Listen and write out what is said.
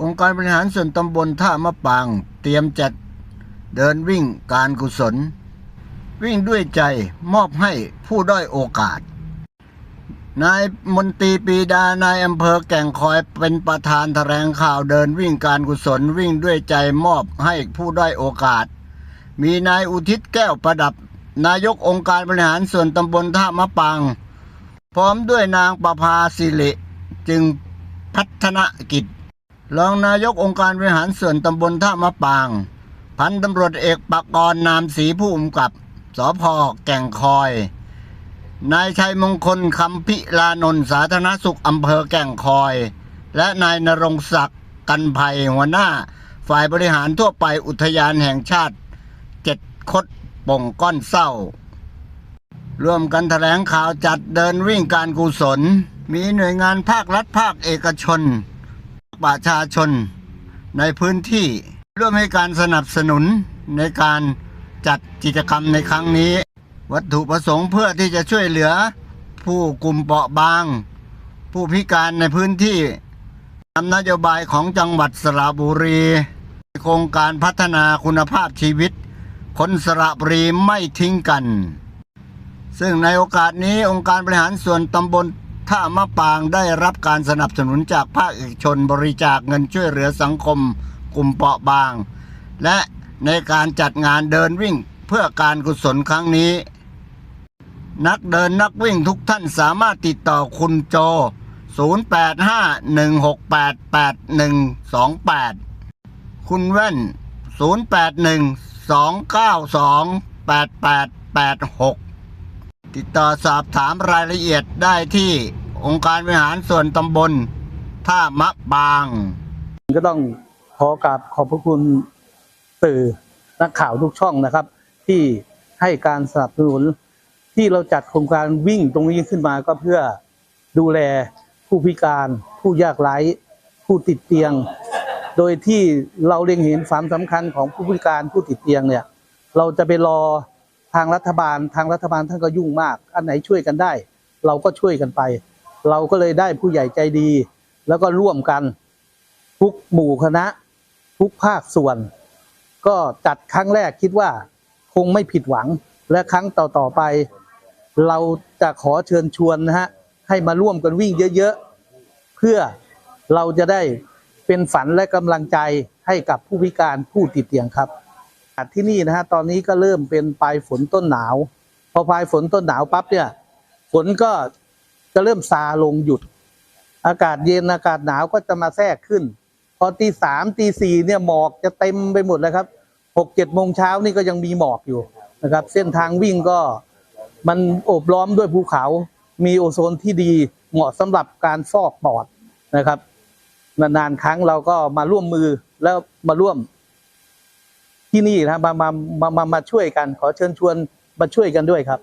องค์การบริหารส่วนตำบลท่ามะปาง เตรียมจัดเดินวิ่งการกุศล วิ่งด้วยใจมอบให้ผู้ด้อยโอกาส นายมนตรีปีดานายอำเภอแก่งคอยเป็นประธานแถลงข่าวเดินวิ่งการกุศลวิ่งด้วยใจมอบให้ผู้ด้อยโอกาส มีนายอุทิศแก้วประดับ นายกองค์การบริหารส่วนตำบลท่ามะปางพร้อมด้วยนางประภาสิริจึงพัฒนกิจ รองนายกองค์การบริหารส่วนตำบลท่ามะปาง พันตำรวจเอกปกรณ์นามศรีผู้กำกับสพแก่งคอย นายชัยมงคลคำพิลานนท์สาธารณสุขอำเภอแก่งคอย และนายนรงศักดิ์กันภัยหัวหน้า ฝ่ายบริหารทั่วไปอุทยานแห่งชาติเจ็ดคดป่งก้อนเศร้า ร่วมกันแถลงข่าวจัดเดินวิ่งการกุศล มีหน่วยงานภาครัฐภาคเอกชน ประชาชนในพื้นที่ ร่วมให้การสนับสนุนในการจัดกิจกรรมในครั้งนี้ วัตถุประสงค์เพื่อที่จะช่วยเหลือ ผู้กลุ่มเปราะบาง ผู้พิการในพื้นที่ตามนโยบายของจังหวัดสระบุรี โครงการพัฒนาคุณภาพชีวิต คนสระบุรีไม่ทิ้งกัน ซึ่งในโอกาสนี้องค์การบริหารส่วนตำบล ท่ามะปางได้รับการสนับสนุนจากภาคเอกชนบริจาคเงินช่วยเหลือสังคมกลุ่มเปราะบาง และในการจัดงานเดินวิ่งเพื่อการกุศลครั้งนี้ นักเดินนักวิ่งทุกท่านสามารถติดต่อคุณโจ 0851688128 คุณแว่น 0812928886 ติดต่อสอบถามรายละเอียดได้ที่องค์การบริหารส่วนตำบล ท่ามะบาง ก็ต้องขอกราบขอบพระคุณสื่อนักข่าวทุกช่องนะครับ ที่ให้การสนับสนุนที่เราจัดโครงการวิ่งตรงนี้ขึ้นมาก็เพื่อดูแลผู้พิการ ผู้ยากไร้ผู้ติดเตียง โดยที่เราเล็งเห็นความสำคัญของผู้พิการผู้ติดเตียงเนี่ย เราจะไปรอ ทางรัฐบาลทางรัฐบาลท่านก็ยุ่งมาก อันไหนช่วยกันได้ เราก็ช่วยกันไป เราก็เลยได้ผู้ใหญ่ใจดี แล้วก็ร่วมกันทุกหมู่คณะ ทุกภาคส่วน ก็จัดครั้งแรกคิดว่าคงไม่ผิดหวังและครั้งต่อๆไป เราจะขอเชิญชวนนะฮะให้มาร่วมกันวิ่งเยอะๆ เพื่อเราจะได้เป็นฝันและกำลังใจให้กับผู้พิการผู้ติดเตียงครับ ที่นี่นะฮะตอนนี้ก็เริ่มเป็นปลายฝนต้นหนาว พอปลายฝนต้นหนาวปั๊บเนี่ยฝนก็จะเริ่มซาลงหยุด อากาศเย็นอากาศหนาวก็จะมาแทรกขึ้น พอตีสามตีสี่เนี่ยหมอกจะเต็มไปหมดเลยครับหกเจ็ดโมงเช้านี่ก็ยังมีหมอกอยู่นะครับ เส้นทางวิ่งก็มันโอบล้อมด้วยภูเขา มีโอโซนที่ดีเหมาะสำหรับการฟอกปอดนะครับนานๆครั้งเราก็มาร่วมมือแล้วมาร่วม ที่นี่นะมามามามามาช่วยกัน ขอเชิญชวนมาช่วยกันด้วยครับ